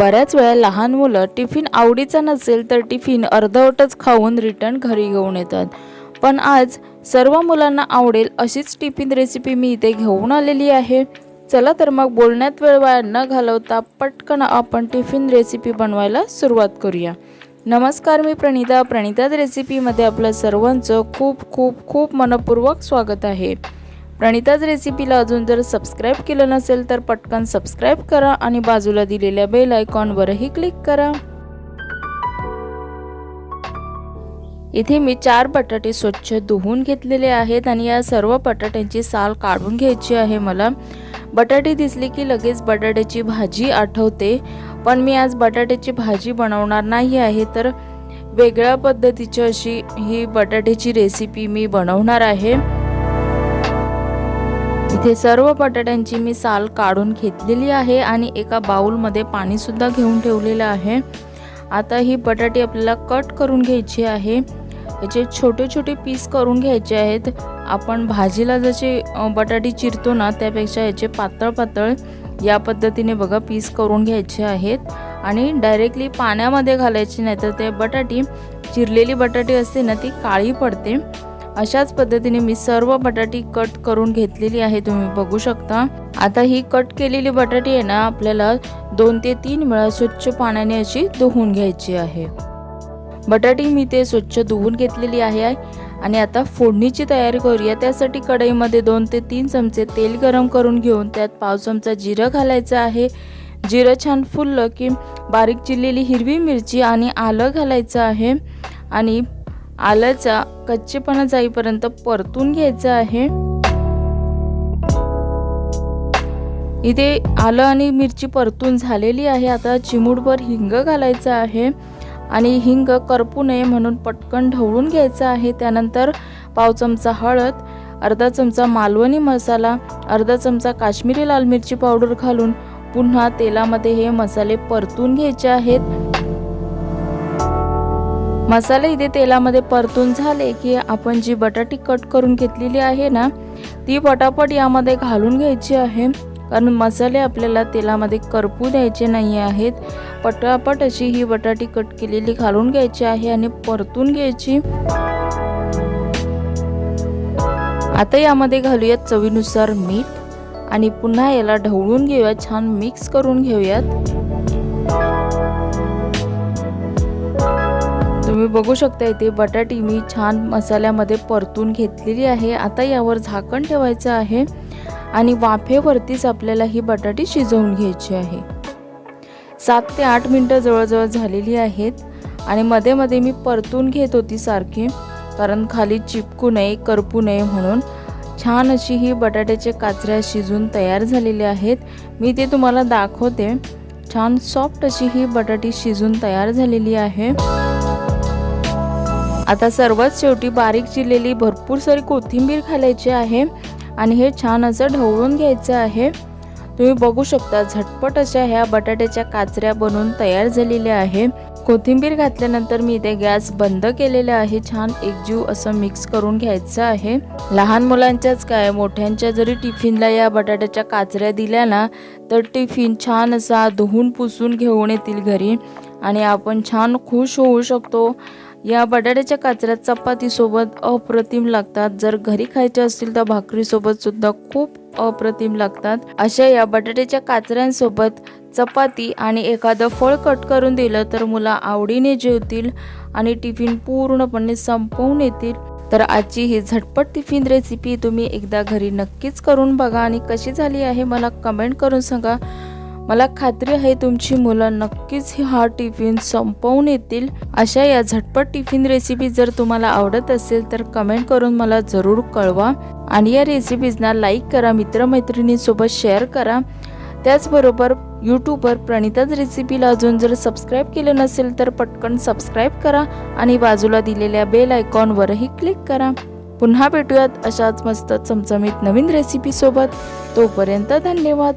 बऱ्याच वेळा लहान मुलं टिफिन आवडीचा नसेल तर टिफिन अर्धवटच खाऊन रिटर्न घरी घेऊन येतात. पण आज सर्व मुलांना आवडेल अशीच टिफिन रेसिपी मी इथे घेऊन आलेली आहे. चला तर मग बोलण्यात वेळ वाया न घालवता पटकन आपण टिफिन रेसिपी बनवायला सुरुवात करूया. नमस्कार मी प्रणिता. प्रणिताज रेसिपीमध्ये आपलं सर्वांचं खूप खूप खूप मनपूर्वक स्वागत आहे. प्रणिताज रेसिपीला अजून जर सबस्क्राईब केलं नसेल तर पटकन सबस्क्राईब करा आणि बाजूला दिलेल्या बेल आयकॉनवरही क्लिक करा. इथे मी चार बटाटे स्वच्छ धुवून घेतलेले आहेत आणि या सर्व बटाट्यांची साल काढून घ्यायची आहे मला. बटाटे दिसले की लगेच बटाट्याची भाजी आठवते पण मी आज बटाट्याची भाजी बनवणार नाही आहे तर वेगळ्या पद्धतीची अशी ही बटाट्याची रेसिपी मी बनवणार आहे. इथे सर्व बटाट्यांची मी साल काढून घेतलेली आहे आणि एका बाऊलमध्ये पाणीसुद्धा घेऊन ठेवलेलं आहे. आता ही बटाटे आपल्याला कट करून घ्यायची आहे. याचे छोटे छोटे पीस करून घ्यायचे आहेत. आपण भाजीला जसे बटाटे चिरतो ना त्यापेक्षा याचे पातळ पातळ या पद्धतीने बघा पीस करून घ्यायचे आहेत. आणि डायरेक्टली पाण्यामध्ये घालायचे नाही तर ते बटाटी चिरलेली बटाटी असते ना ती काळी पडते. अशाच पद्धतीने मी सर्व बटाटी कट करून घेतलेली आहे तुम्ही बघू शकता. आता ही कट केलेली बटाटी आहे ना आपल्याला दोन ते तीन वेळा स्वच्छ पाण्याने अशी धुवून घ्यायची आहे. बटाटी मी ते स्वच्छ धुवून घेतलेली आहे. आणि आता फोडणीची तयारी करूया. त्यासाठी कढईमध्ये दोन ते तीन चमचे तेल गरम करून घेऊन त्यात पाव चमचा जिरं घालायचं आहे. जिरं छान फुललं की बारीक चिरलेली हिरवी मिरची आणि आलं घालायचं आहे. आणि आल्याचा कच्चेपणा जाईपर्यंत परतून घ्यायचं आहे. इथे आलं आणि मिरची परतून झालेली आहे. आता चिमूटभर हिंग घालायचं आहे आणि हिंग करपू नये म्हणून पटकन ढवळून घ्यायचं आहे. त्यानंतर पाव चमचा हळद अर्धा चमचा मालवणी मसाला अर्धा चमचा काश्मीरी लाल मिरची पावडर घालून पुन्हा तेलामध्ये हे मसाले परतून घ्यायचे आहेत. मसाले इथे तेलामध्ये परतून झाले की आपण जी बटाटी कट करून घेतलेली आहे ना ती पटापट यामध्ये घालून घ्यायची आहे. कारण मसाले आपल्याला तेलामध्ये करपू द्यायचे नाही आहेत. पटापट अशी ही बटाटी कट केलेली घालून घ्यायची आहे आणि परतून घ्यायची. आता यामध्ये घालूयात चवीनुसार मीठ आणि पुन्हा याला ढवळून घेऊयात छान मिक्स करून घेऊयात. तुम्ही बघू शकता इथे बटाटी मी छान मसाल्यामध्ये परतून घेतलेली आहे. आता यावर झाकण ठेवायचं आहे आणि वाफेवरतीच आपल्याला ही बटाटी शिजवून घ्यायची आहे. सात ते आठ मिनटं जवळजवळ झालेली आहेत आणि मध्ये मध्ये मी परतून घेत होती सारखी कारण खाली चिपकू नये करपू नये म्हणून छान अशी ही बटाट्याचे काचऱ्या शिजून तयार झालेल्या आहेत. मी ते तुम्हाला दाखवते. छान सॉफ्ट अशी ही बटाटी शिजून तयार झालेली आहे. आता सर्वात शेवटी बारीक चिरलेली भरपूर सारी कोथिंबीर घालायची आहे आणि हे छान असं ढवळून घ्यायचं आहे. तुम्ही बघू शकता झटपट अशा ह्या बटाट्याच्या काचऱ्या बनवून तयार झालेल्या आहे. कोथिंबीर घातल्यानंतर मी इथे गॅस बंद केलेला आहे. छान एकजीव असं मिक्स करून घ्यायचं आहे. लहान मुलांच्याच काय मोठ्यांच्या जरी टिफिनला या बटाट्याच्या काचऱ्या दिल्या ना तर टिफिन छान असा धुवून पुसून घेऊन येतील घरी आणि आपण छान खुश होऊ शकतो. या बटाट्याच्या काचऱ्या चपातीसोबत अप्रतिम लागतात. जर घरी खायचे असतील तर भाकरीसोबत सुद्धा खूप अप्रतिम लागतात. अशा या बटाट्याच्या काचऱ्यांसोबत चपाती आणि एखादं फळ कट करून दिलं तर मुलं आवडीने जेवतील आणि टिफिन पूर्णपणे संपवून येतील. तर आजची ही झटपट टिफिन रेसिपी तुम्ही एकदा घरी नक्कीच करून बघा आणि कशी झाली आहे मला कमेंट करून सांगा. मला खात्री आहे तुमची मुलं नक्कीच हा टिफिन संपवून येतील. अशा या झटपट टिफिन रेसिपी जर तुम्हाला आवडत असेल तर कमेंट करून मला जरूर कळवा. आणि या रेसिपीजना लाईक करा मित्रमैत्रिणींसोबत शेअर करा. त्याचबरोबर यूट्यूबवर प्रणिताच रेसिपीला अजून जर सबस्क्राईब केलं नसेल तर पटकन सबस्क्राईब करा आणि बाजूला दिलेल्या बेल आयकॉनवरही क्लिक करा. पुन्हा भेटूयात अशाच मस्त चमचमीत नवीन रेसिपीसोबत तोपर्यंत धन्यवाद.